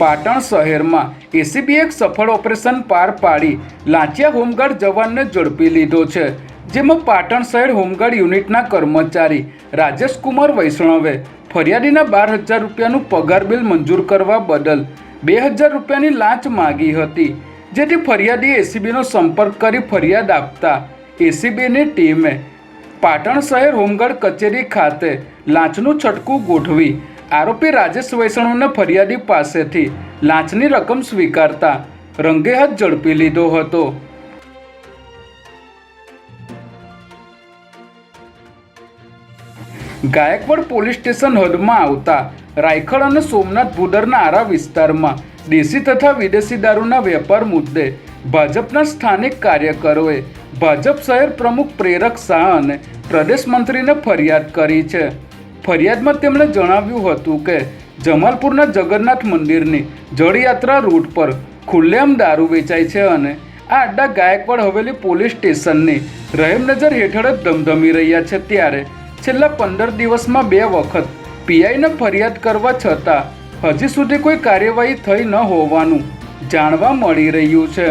પાટણ શહેરમાં એસીબીએ એક સફળ ઓપરેશન પાર પાડી લાંચિયા હોમગાર્ડ જવાનને ઝડપી લીધો છે, જેમાં પાટણ શહેર હોમગાર્ડ યુનિટના કર્મચારી રાજેશકુમાર વૈષ્ણવે ફરિયાદીના બાર હજાર રૂપિયાનું પગાર બિલ મંજૂર કરવા બદલ બે હજાર રૂપિયાની લાંચ માગી હતી, જેથી ફરિયાદીએ એસીબીનો સંપર્ક કરી ફરિયાદ આપતા એસીબીની ટીમે પાટણ શહેર હોમગાર્ડ કચેરી ખાતે લાંચનું છટકું ગોઠવી આરોપી રાજેશ વૈષ્ણવને ફરિયાદી પાસેથી લાંચની રકમ સ્વીકારતા રંગે હાથ ઝડપી લીધો હતો. ગાયકવાડ પોલીસ સ્ટેશન હદમાં આવતા રાયખડ અને સોમનાથ ભૂદરના આરા વિસ્તારમાં દેશી તથા વિદેશી દારૂના વેપાર મુદ્દે ભાજપના સ્થાનિક કાર્યકરોએ ભાજપ શહેર પ્રમુખ પ્રેરક શાહ અને પ્રદેશ મંત્રીને ફરિયાદ કરી છે. ફરિયાદમાં તેમણે જણાવ્યું હતું કે જમાલપુરના જગન્નાથ મંદિરની જળયાત્રા રૂટ પર ખુલ્લેઆમ દારૂ વેચાય છે અને આ અડ્ડા ગાયકવાડ હવેલી પોલીસ સ્ટેશનની રહેમનજર હેઠળ જ ધમધમી રહ્યા છે ત્યારે છેલ્લા પંદર દિવસમાં બે વખત પીઆઈને ફરિયાદ કરવા છતાં હજી સુધી કોઈ કાર્યવાહી થઈ ન હોવાનું જાણવા મળી રહ્યું છે.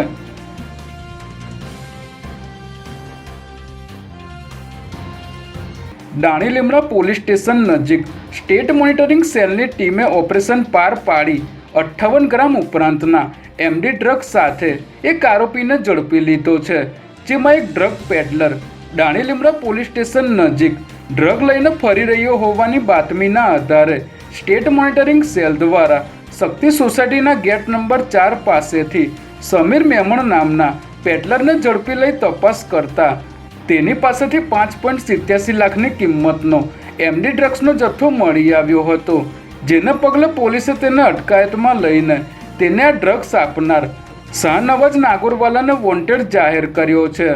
દાણી પોલીસ સ્ટેશન નજીક. સ્ટેટ મોનિટરિંગ સેલની ટીમે ઓપરેશન પાર પાડી અઠ્ઠાવન ગ્રામ ઉપરાંતના એમડી ડ્રગ સાથે એક આરોપીને ઝડપી લીધો છે, જેમાં એક drug peddler Dani police station નજીક ડ્રગ લઈને ફરી રહ્યો હોવાની બાતમીના આધારે સ્ટેટ મોનિટરિંગ સેલ દ્વારા શક્તિ સોસાયટીના ગેટ નંબર ચાર પાસેથી સમીર મેમણ નામના પેડલરને ઝડપી લઈ તપાસ કરતા તેની પાસેથી પાંચ પોઈન્ટ સિત્યાસી લાખની કિંમતનો એમડી ડ્રગ્સનો જથ્થો મળી આવ્યો હતો, જેને પગલે પોલીસે તેને અટકાયતમાં લઈને તેને આ ડ્રગ્સ આપનાર શાહનવાજ નાગોરવાલાને વોન્ટેડ જાહેર કર્યો છે.